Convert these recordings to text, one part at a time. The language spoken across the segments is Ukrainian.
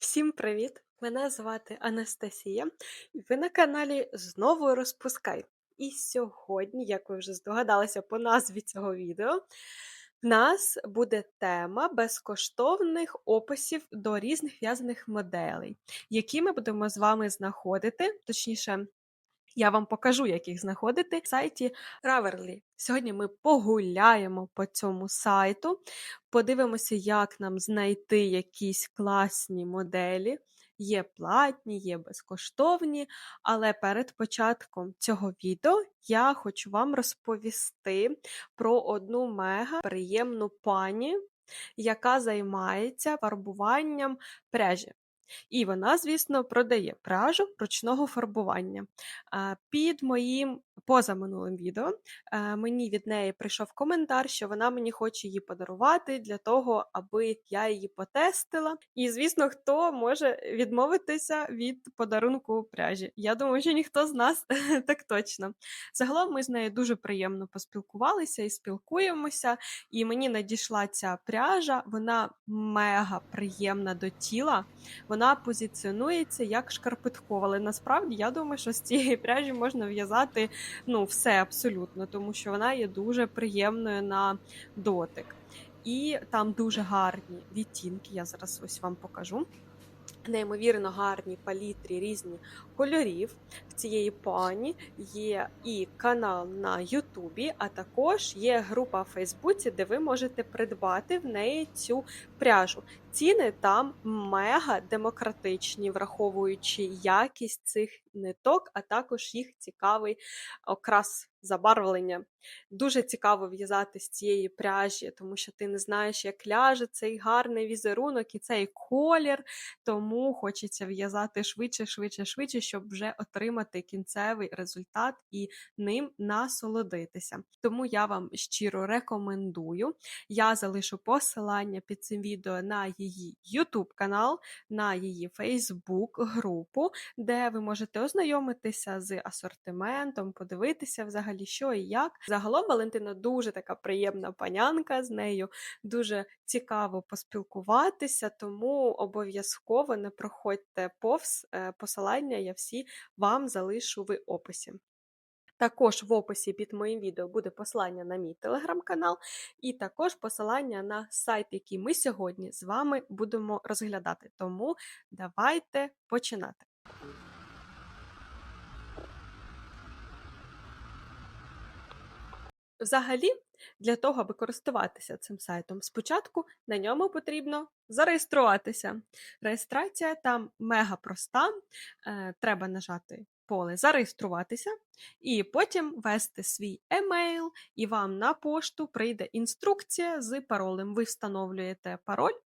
Всім привіт! Мене звати Анастасія, ви на каналі Знову розпускай. І сьогодні, як ви вже здогадалися по назві цього відео, в нас буде тема безкоштовних описів до різних в'язаних моделей, які ми будемо з вами знаходити, точніше, я вам покажу, як їх знаходити в сайті Ravelry. Сьогодні ми погуляємо по цьому сайту, подивимося, як нам знайти якісь класні моделі. Є платні, є безкоштовні, але перед початком цього відео я хочу вам розповісти про одну мега приємну пані, яка займається фарбуванням пряжі. І вона, звісно, продає пряжу ручного фарбування. Під моїм позаминулим відео е, мені від неї прийшов коментар, що вона мені хоче її подарувати для того, аби я її потестила. І, звісно, хто може відмовитися від подарунку пряжі. Я думаю, що ніхто з нас так точно. Загалом ми з нею дуже приємно поспілкувалися і спілкуємося. І мені надійшла ця пряжа, вона мега приємна до тіла. Вона позиціонується як шкарпеткова, але насправді я думаю, що з цієї пряжі можна в'язати ну, все абсолютно, тому що вона є дуже приємною на дотик. І там дуже гарні відтінки. Я зараз ось вам покажу. Неймовірно гарні палітрі різні кольорів. В цієї пані є і канал на Ютубі, а також є група в Фейсбуці, де ви можете придбати в неї цю пряжу. Ціни там мега демократичні, враховуючи якість цих ниток, а також їх цікавий окрас забарвлення. Дуже цікаво в'язати з цієї пряжі, тому що ти не знаєш, як ляже цей гарний візерунок і цей колір. Тому хочеться в'язати швидше, швидше, швидше, щоб вже отримати кінцевий результат і ним насолодитися. Тому я вам щиро рекомендую. Я залишу посилання під цим відео на її YouTube канал, на її Facebook групу, де ви можете ознайомитися з асортиментом, подивитися взагалі, що і як. Загалом Валентина дуже така приємна панянка з нею, дуже цікаво поспілкуватися, тому обов'язково не проходьте повз е, посилання, я всі вам залишу в описі. Також в описі під моїм відео буде посилання на мій телеграм-канал, і також посилання на сайт, який ми сьогодні з вами будемо розглядати. Тому давайте починати. Взагалі, для того, аби користуватися цим сайтом, спочатку на ньому потрібно зареєструватися. Реєстрація там мега проста, е, треба нажати поле Зареєструватися, і потім ввести свій емейл, і вам на пошту прийде інструкція з паролем. Ви встановлюєте пароль,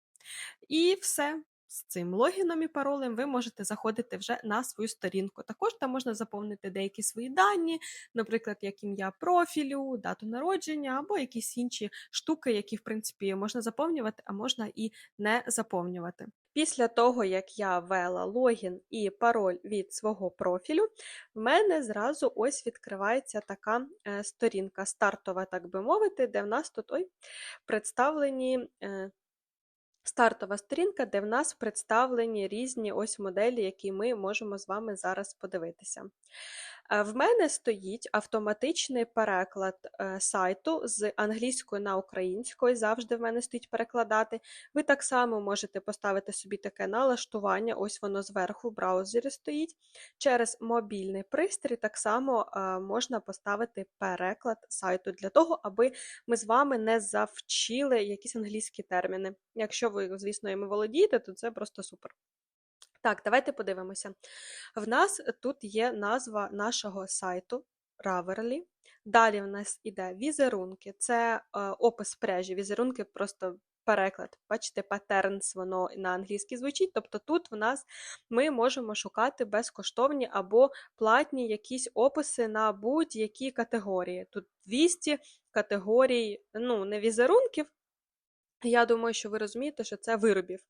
і все з цим логіном і паролем ви можете заходити вже на свою сторінку. Також там можна заповнити деякі свої дані, наприклад, як ім'я профілю, дату народження або якісь інші штуки, які, в принципі, можна заповнювати, а можна і не заповнювати. Після того, як я ввела логін і пароль від свого профілю, в мене зразу ось відкривається така е, сторінка, стартова, так би мовити, де в нас тут ой, представлені е, Стартова сторінка, де в нас представлені різні ось моделі, які ми можемо з вами зараз подивитися. В мене стоїть автоматичний переклад е, сайту з англійської на українською, завжди в мене стоїть перекладати. Ви так само можете поставити собі таке налаштування, ось воно зверху в браузері стоїть. Через мобільний пристрій так само е, можна поставити переклад сайту для того, аби ми з вами не завчили якісь англійські терміни. Якщо ви, звісно, іми володієте, то це просто супер. Так, давайте подивимося. В нас тут є назва нашого сайту Ravelry. Далі в нас іде візерунки, це е, опис пряжі. Візерунки просто переклад. Бачите, patterns, воно на англійській звучить. Тобто тут в нас ми можемо шукати безкоштовні або платні якісь описи на будь-які категорії. Тут 200 категорій, ну, не візерунків. Я думаю, що ви розумієте, що це виробів.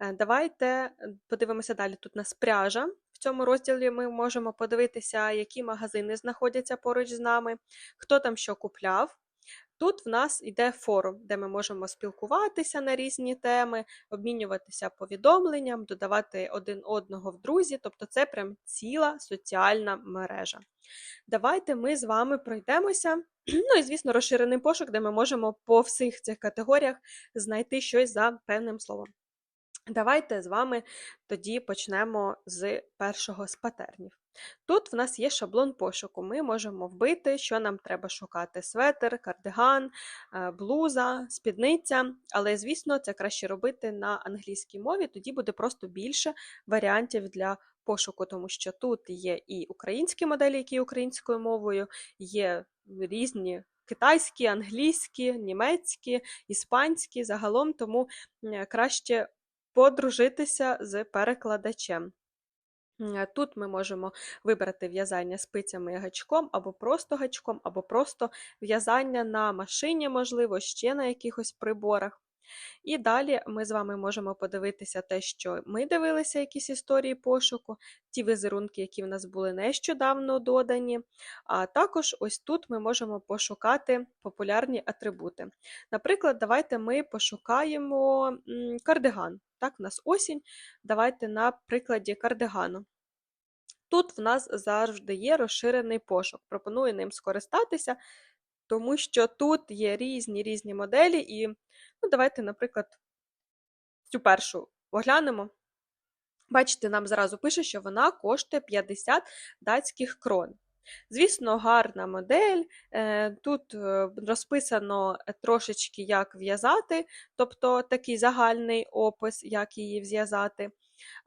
Е, давайте е, подивимося далі. Тут у нас пряжа. В цьому розділі ми можемо подивитися, які магазини знаходяться поруч з нами, хто там що купляв. Тут в нас йде форум, де ми можемо спілкуватися на різні теми, обмінюватися повідомленням, додавати один одного в друзі, тобто це прям ціла соціальна мережа. Давайте ми з вами пройдемося. Ну і, звісно, розширений пошук, де ми можемо по всіх цих категоріях знайти щось за певним словом. Давайте з вами тоді почнемо з першого з патернів. Тут в нас є шаблон пошуку. Ми можемо вбити, що нам треба шукати: светр, кардиган, е, блуза, спідниця. Але, звісно, це краще робити на англійській мові, тоді буде просто більше варіантів для пошуку, тому що тут є і українські моделі, які є українською мовою, є різні. Китайські, англійські, німецькі, іспанські загалом, тому краще подружитися з перекладачем. Тут ми можемо вибрати в'язання спицями і гачком, або просто гачком, або просто в'язання на машині, можливо, ще на якихось приборах. І далі ми з вами можемо подивитися те, що ми дивилися якісь історії пошуку, ті візерунки, які в нас були нещодавно додані. А також ось тут ми можемо пошукати популярні атрибути. Наприклад, давайте ми пошукаємо кардиган. Так, в нас осінь. Давайте на прикладі кардигану. Тут в нас завжди є розширений пошук. Пропоную ним скористатися, тому що тут є різні різні моделі, і ну, давайте, наприклад, цю першу оглянемо. Бачите, нам зразу пише, що вона коштує 50 датських крон. Звісно, гарна модель. Е, тут е, розписано трошечки, як в'язати, тобто такий загальний опис, як її зв'язати.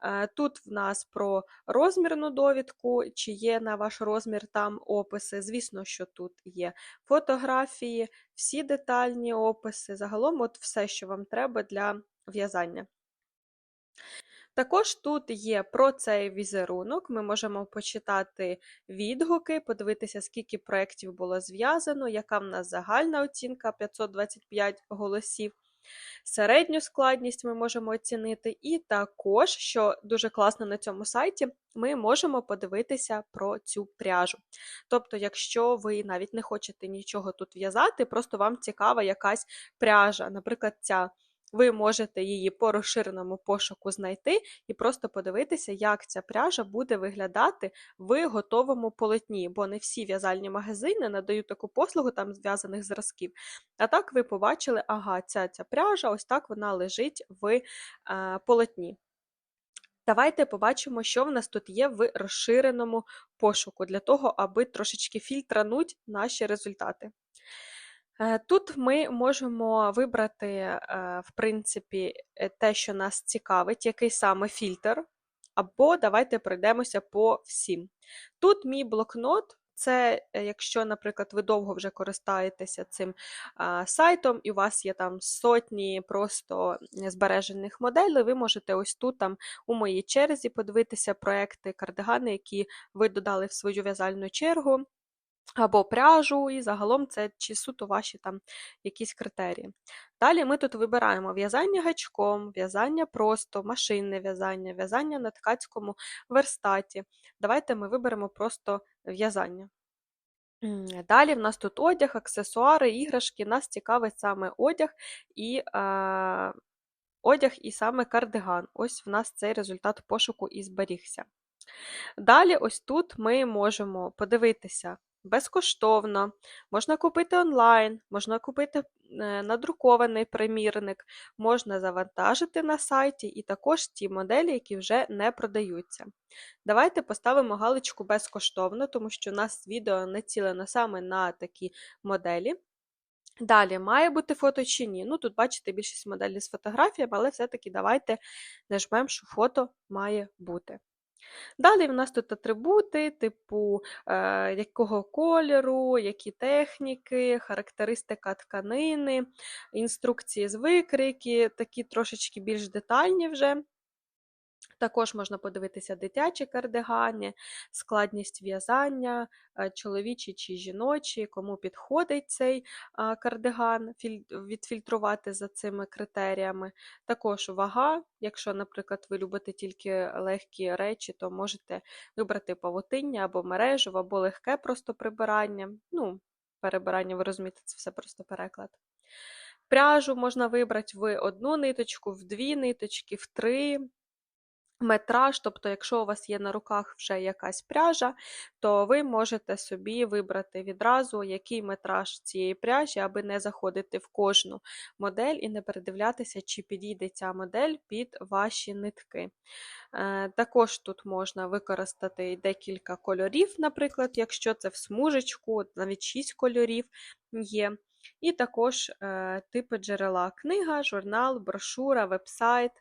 Е, тут в нас про розмірну довідку, чи є на ваш розмір там описи. Звісно, що тут є фотографії, всі детальні описи, загалом от все, що вам треба для в'язання. Також тут є про цей візерунок, ми можемо почитати відгуки, подивитися, скільки проєктів було зв'язано, яка в нас загальна оцінка 525 голосів. Середню складність ми можемо оцінити, і також, що дуже класно на цьому сайті, ми можемо подивитися про цю пряжу. Тобто, якщо ви навіть не хочете нічого тут в'язати, просто вам цікава якась пряжа, наприклад, ця ви можете її по розширеному пошуку знайти і просто подивитися, як ця пряжа буде виглядати в готовому полотні, бо не всі в'язальні магазини надають таку послугу там зв'язаних зразків. А так ви побачили, ага, ця ця пряжа, ось так вона лежить в е, полотні. Давайте побачимо, що в нас тут є в розширеному пошуку, для того, аби трошечки фільтрануть наші результати. Е, тут ми можемо вибрати, е, в принципі, е, те, що нас цікавить, який саме фільтр, або давайте пройдемося по всім. Тут мій блокнот. Це якщо, наприклад, ви довго вже користаєтеся цим а, сайтом, і у вас є там сотні просто збережених моделей, ви можете ось тут там у моїй черзі подивитися проекти кардигани, які ви додали в свою в'язальну чергу або пряжу, і загалом це чи суто ваші там якісь критерії. Далі ми тут вибираємо в'язання гачком, в'язання просто, машинне в'язання, в'язання на ткацькому верстаті. Давайте ми виберемо просто в'язання. Далі в нас тут одяг, аксесуари, іграшки. Нас цікавить саме одяг і е, одяг і саме кардиган. Ось в нас цей результат пошуку і зберігся. Далі, ось тут ми можемо подивитися безкоштовно, можна купити онлайн, можна купити е, надрукований примірник, можна завантажити на сайті і також ті моделі, які вже не продаються. Давайте поставимо галочку безкоштовно, тому що у нас відео націлено саме на такі моделі. Далі, має бути фото чи ні. Ну, Тут, бачите, більшість моделей з фотографіями, але все-таки давайте нажмемо, що фото має бути. Далі в нас тут атрибути, типу е, якого кольору, які техніки, характеристика тканини, інструкції з викрики, такі трошечки більш детальні вже. Також можна подивитися дитячі кардигани, складність в'язання, е, чоловічі чи жіночі, кому підходить цей кардиган, відфільтрувати за цими критеріями. Також вага, якщо, наприклад, ви любите тільки легкі речі, то можете вибрати павутиння або мережу, або легке просто прибирання. Ну, перебирання, ви розумієте, це все просто переклад. Пряжу можна вибрати в одну ниточку, в дві ниточки, в три. Метраж, тобто, якщо у вас є на руках вже якась пряжа, то ви можете собі вибрати відразу, який метраж цієї пряжі, аби не заходити в кожну модель і не передивлятися, чи підійде ця модель під ваші нитки. Е, також тут можна використати декілька кольорів, наприклад, якщо це в смужечку, навіть 6 кольорів є. І також е, типи джерела: книга, журнал, брошура, вебсайт.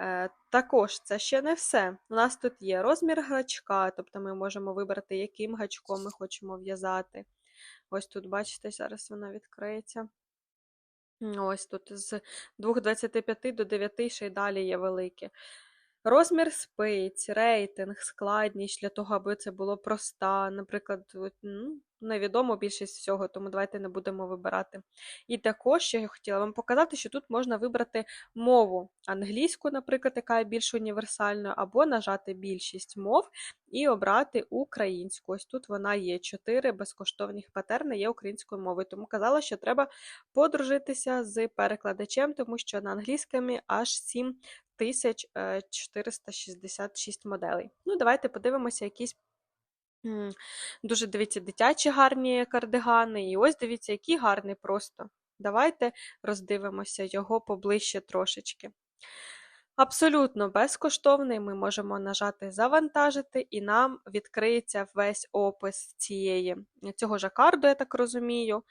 Е, також це ще не все. У нас тут є розмір гачка, тобто ми можемо вибрати, яким гачком ми хочемо в'язати. Ось тут, бачите, зараз вона відкриється. Ось тут з 2,25 до 9 ще й далі є великі. Розмір спиць, рейтинг, складність для того, аби це було проста. Наприклад, ну, невідомо більшість всього, тому давайте не будемо вибирати. І також я хотіла вам показати, що тут можна вибрати мову англійську, наприклад, яка є більш універсальною, або нажати більшість мов і обрати українську. Ось тут вона є. Чотири безкоштовних патерни є українською мовою. Тому казала, що треба подружитися з перекладачем, тому що на англійському аж 7 466 моделей. Ну, давайте подивимося якісь. Дуже дивіться, дитячі гарні кардигани. І ось дивіться, який гарний просто. Давайте роздивимося його поближче трошечки. Абсолютно безкоштовний, ми можемо нажати Завантажити, і нам відкриється весь опис цієї, цього жакарду, я так розумію,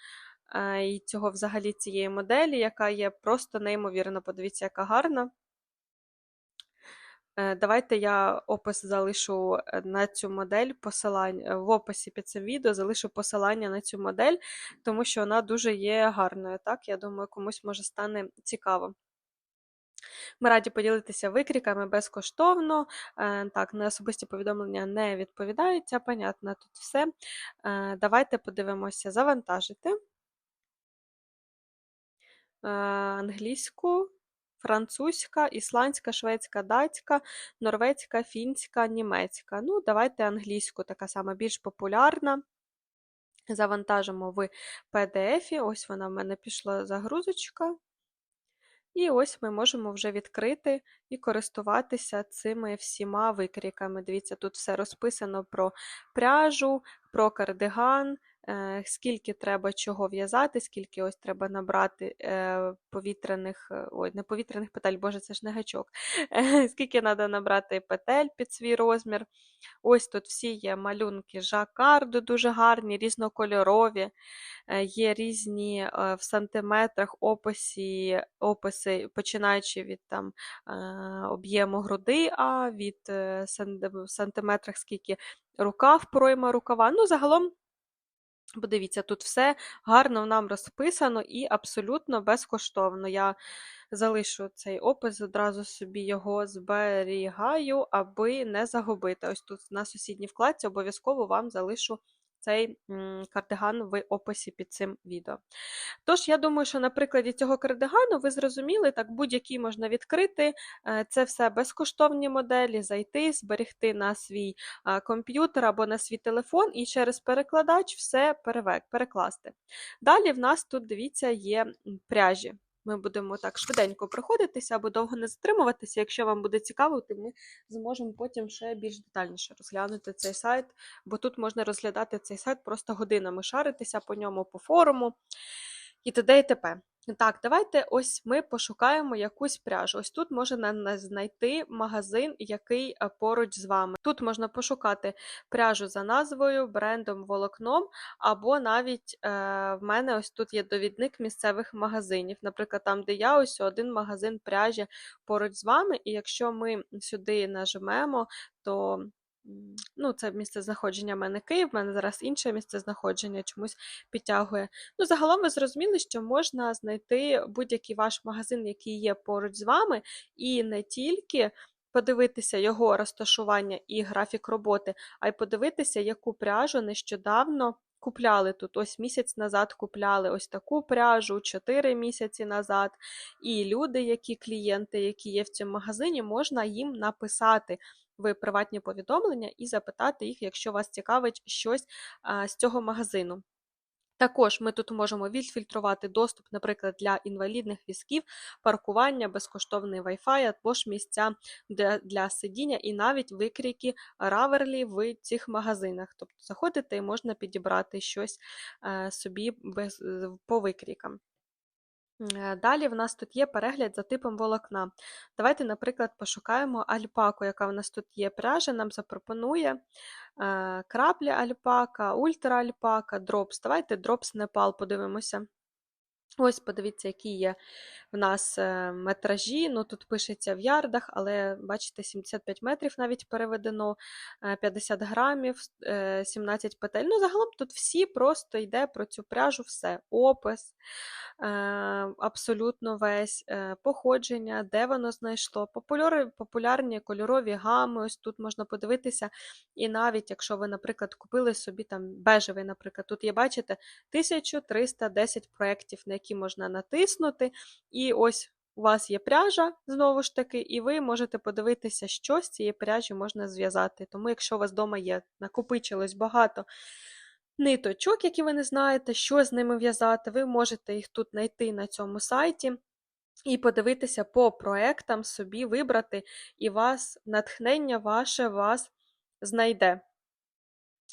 е, і цього взагалі цієї моделі, яка є просто неймовірно. Подивіться, яка гарна. Е, давайте я опис залишу е, на цю модель посилання в описі під цим відео залишу посилання на цю модель, тому що вона дуже є гарною. Так, я думаю, комусь може стане цікаво. Ми раді поділитися викріками безкоштовно. Е, так, на особисті повідомлення не відповідаються, понятно, тут все. Давайте подивимося, завантажити англійську французька, ісландська, шведська, датська, норвезька, фінська, німецька. Ну, давайте англійську, така сама більш популярна. Завантажимо в PDF. Ось вона в мене пішла загрузочка. І ось ми можемо вже відкрити і користуватися цими всіма викріками. Дивіться, тут все розписано про пряжу, про кардиган, скільки треба чого в'язати, скільки ось треба набрати е, повітряних, е, ой, не повітряних петель, боже, це ж не гачок. Скільки треба набрати петель під свій розмір. Ось тут всі є малюнки жакарду, дуже гарні, різнокольорові, є різні в сантиметрах описи, описи починаючи від там об'єму груди, а від сантиметрах, скільки рукав пройма рукава. Ну, загалом. Подивіться, тут все гарно нам розписано і абсолютно безкоштовно. Я залишу цей опис, одразу собі його зберігаю, аби не загубити. Ось тут на сусідній вкладці обов'язково вам залишу цей кардиган в описі під цим відео. Тож, я думаю, що на прикладі цього кардигану ви зрозуміли, так будь-який можна відкрити. Е, це все безкоштовні моделі, зайти, зберегти на свій комп'ютер або на свій телефон і через перекладач все перекласти. Далі в нас тут, дивіться, є пряжі. Ми будемо так швиденько проходитися або довго не затримуватися. Якщо вам буде цікаво, то ми зможемо потім ще більш детальніше розглянути цей сайт, бо тут можна розглядати цей сайт просто годинами шаритися по ньому, по форуму і т.д. і т.п. Так, давайте ось ми пошукаємо якусь пряжу. Ось тут можна знайти магазин, який е, поруч з вами. Тут можна пошукати пряжу за назвою, брендом, волокном, або навіть е, в мене ось тут є довідник місцевих магазинів. Наприклад, там, де я ось один магазин пряжі поруч з вами, і якщо ми сюди нажмемо, то Ну, це місце знаходження в мене Київ, в мене зараз інше місце знаходження чомусь підтягує. Ну, загалом ви зрозуміли, що можна знайти будь-який ваш магазин, який є поруч з вами, і не тільки подивитися його розташування і графік роботи, а й подивитися, яку пряжу нещодавно. Купляли тут ось місяць назад купляли ось таку пряжу, 4 місяці назад. І люди, які клієнти, які є в цьому магазині, можна їм написати, в приватні повідомлення і запитати їх, якщо вас цікавить щось з цього магазину. Також ми тут можемо відфільтрувати доступ, наприклад, для інвалідних візків, паркування, безкоштовний Wi-Fi або ж місця для, сидіння, і навіть викрійки раверлі в цих магазинах. Тобто заходите і можна підібрати щось е, собі по викрійкам. Е, Далі в нас тут є перегляд за типом волокна. Давайте, наприклад, пошукаємо альпаку, яка в нас тут є пряжа, нам запропонує е, крапля альпака, ультра альпака, дропс. Давайте дропс Непал подивимося. Ось, подивіться, які є в нас е, метражі. Ну, тут пишеться в ярдах, але бачите, 75 метрів навіть переведено, е, 50 грамів, е, 17 петель. Ну, загалом тут всі просто йде про цю пряжу, все. Опис, е, абсолютно весь, е, походження, де воно знайшло. Популяри- Популярні кольорові гами. Ось тут можна подивитися. І навіть якщо ви, наприклад, купили собі там бежевий, наприклад, тут є, бачите, 1310 проєктів, на які можна натиснути. Ось у вас є пряжа, знову ж таки, і ви можете подивитися, що з цієї пряжі можна зв'язати. Тому, якщо у вас вдома є, накопичилось багато ниточок, які ви не знаєте, що з ними в'язати, ви можете їх тут знайти на цьому сайті. І подивитися по проектам собі вибрати, і вас натхнення ваше вас знайде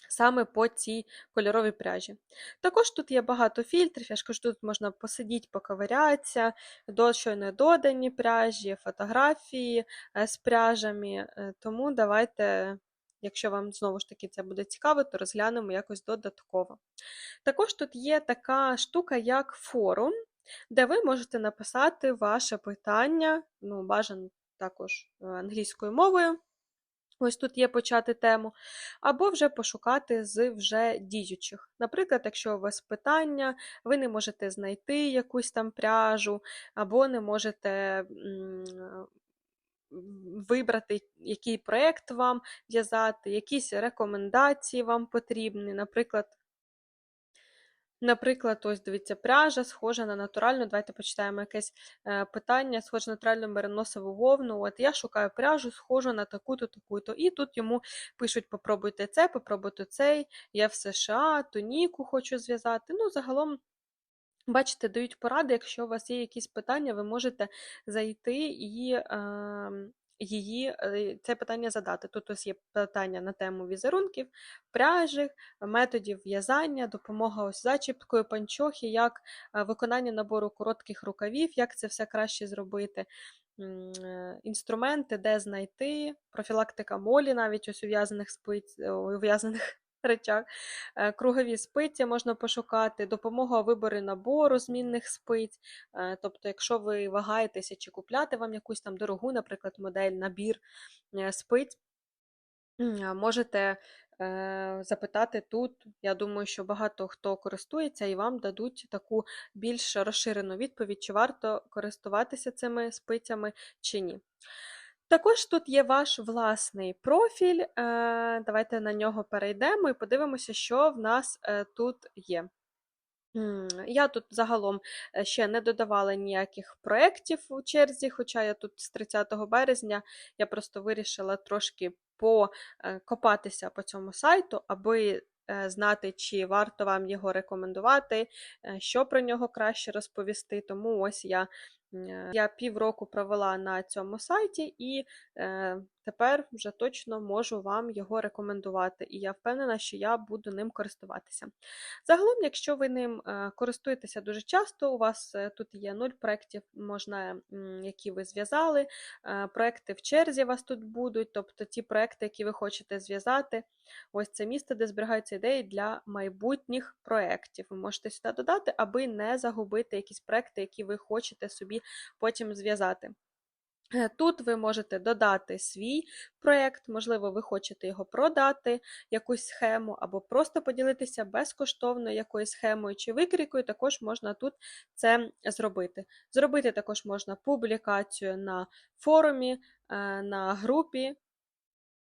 саме по цій кольоровій пряжі. Також тут є багато фільтрів, я ж кажу, тут можна посидіти, поковирятися, до щойно додані пряжі, фотографії е, з пряжами. е, Тому давайте, якщо вам знову ж таки це буде цікаво, то розглянемо якось додатково. Також тут є така штука, як форум, де ви можете написати ваше питання, ну, бажано також е, англійською мовою. Ось тут є почати тему, або вже пошукати з вже діючих. Наприклад, якщо у вас питання, ви не можете знайти якусь там пряжу, або не можете вибрати, який проєкт вам в'язати, якісь рекомендації вам потрібні. Наприклад, Наприклад, ось дивіться, пряжа схожа на натуральну. Давайте почитаємо якесь е, питання, схоже на натуральну мериносову вовну. От я шукаю пряжу, схожу на таку-то, таку-то. І тут йому пишуть: попробуйте це, попробуйте цей. Я в США, туніку хочу зв'язати. Ну, загалом. Бачите, дають поради, якщо у вас є якісь питання, ви можете зайти і е, її, е, це питання задати. Тут ось є питання на тему візерунків, пряжі, методів в'язання, допомога ось зачіпкою, панчохи, як е, виконання набору коротких рукавів, як це все краще зробити. е, Інструменти, де знайти, профілактика молі, навіть ось ув'язаних речах. Е, Кругові спиці можна пошукати, допомога у виборі набору змінних спиць. Е, Тобто, якщо ви вагаєтеся, чи купляти вам якусь там дорогу, наприклад, модель, набір е, спиць, можете запитати тут. Я думаю, що багато хто користується і вам дадуть таку більш розширену відповідь, чи варто користуватися цими спицями чи ні. Також тут є ваш власний профіль. Е, Давайте на нього перейдемо і подивимося, що в нас е, тут є. Я тут загалом е, ще не додавала ніяких проєктів у черзі, хоча я тут з 30 березня я просто вирішила трошки покопатися по цьому сайту, аби знати, чи варто вам його рекомендувати, що про нього краще розповісти. Тому ось я, я півроку провела на цьому сайті і е, тепер вже точно можу вам його рекомендувати. І я впевнена, що я буду ним користуватися. Загалом, якщо ви ним е, користуєтеся дуже часто, у вас е, тут є нуль проєктів, можна, які ви зв'язали, е, проекти в черзі у вас тут будуть, тобто ті проекти, які ви хочете зв'язати. Ось це місце, де зберігаються ідеї для майбутніх проєктів. Ви можете сюди додати, аби не загубити якісь проекти, які ви хочете собі потім зв'язати. Е, Тут ви можете додати свій проєкт, можливо, ви хочете його продати, якусь схему, або просто поділитися безкоштовно якоюсь схемою чи викрійкою, також можна тут це зробити. Зробити також можна публікацію на форумі, е, на групі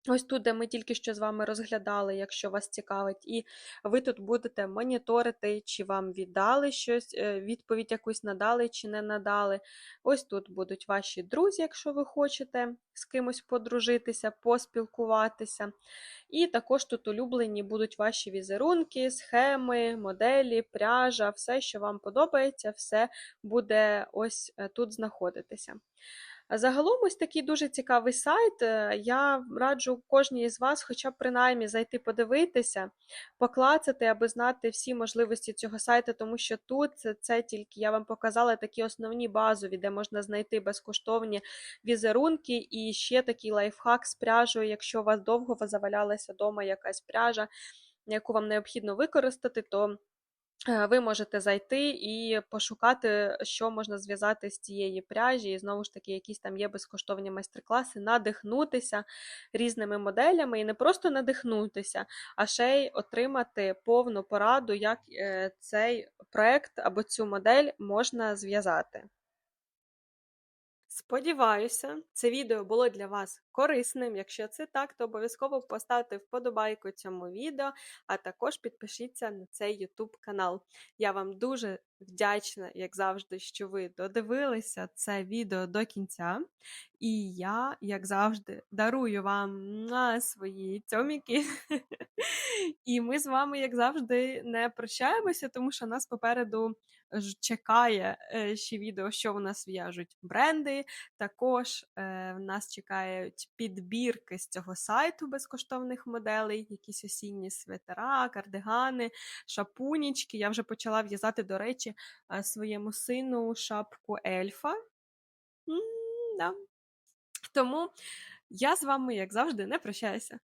Ось тут, де ми тільки що з вами розглядали, якщо вас цікавить, і ви тут будете моніторити, чи вам віддали щось, е, відповідь якусь надали чи не надали. Ось тут будуть ваші друзі, якщо ви хочете з кимось подружитися, поспілкуватися. І також тут улюблені будуть ваші візерунки, схеми, моделі, пряжа, все, що вам подобається, все буде ось е, тут знаходитися. Загалом ось такий дуже цікавий сайт. Е, я раджу кожній із вас, хоча б принаймні зайти подивитися, поклацати, аби знати всі можливості цього сайту, тому що тут це, тільки я вам показала такі основні базові, де можна знайти безкоштовні візерунки і ще такий лайфхак з пряжею, якщо у вас довго завалялася вдома якась пряжа, яку вам необхідно використати, то ви можете зайти і пошукати, що можна зв'язати з цієї пряжі, і знову ж таки, якісь там є безкоштовні майстер-класи, надихнутися різними моделями, і не просто надихнутися, а ще й отримати повну пораду, як е, цей проект або цю модель можна зв'язати. Сподіваюся, це відео було для вас корисним. Якщо це так, то обов'язково поставте вподобайку цьому відео, а також підпишіться на цей YouTube канал. Я вам дуже вдячна, як завжди, що ви додивилися це відео до кінця. І я, як завжди, дарую вам на свої цьоміки. І ми з вами, як завжди, не прощаємося, тому що нас попереду чекає е, ще відео, що в нас в'яжуть бренди. Також е, в нас чекають підбірки з цього сайту безкоштовних моделей, якісь осінні свитера, кардигани, шапунічки. Я вже почала в'язати, до речі, е, своєму сину шапку ельфа. М-да. Тому я з вами, як завжди, не прощаюся.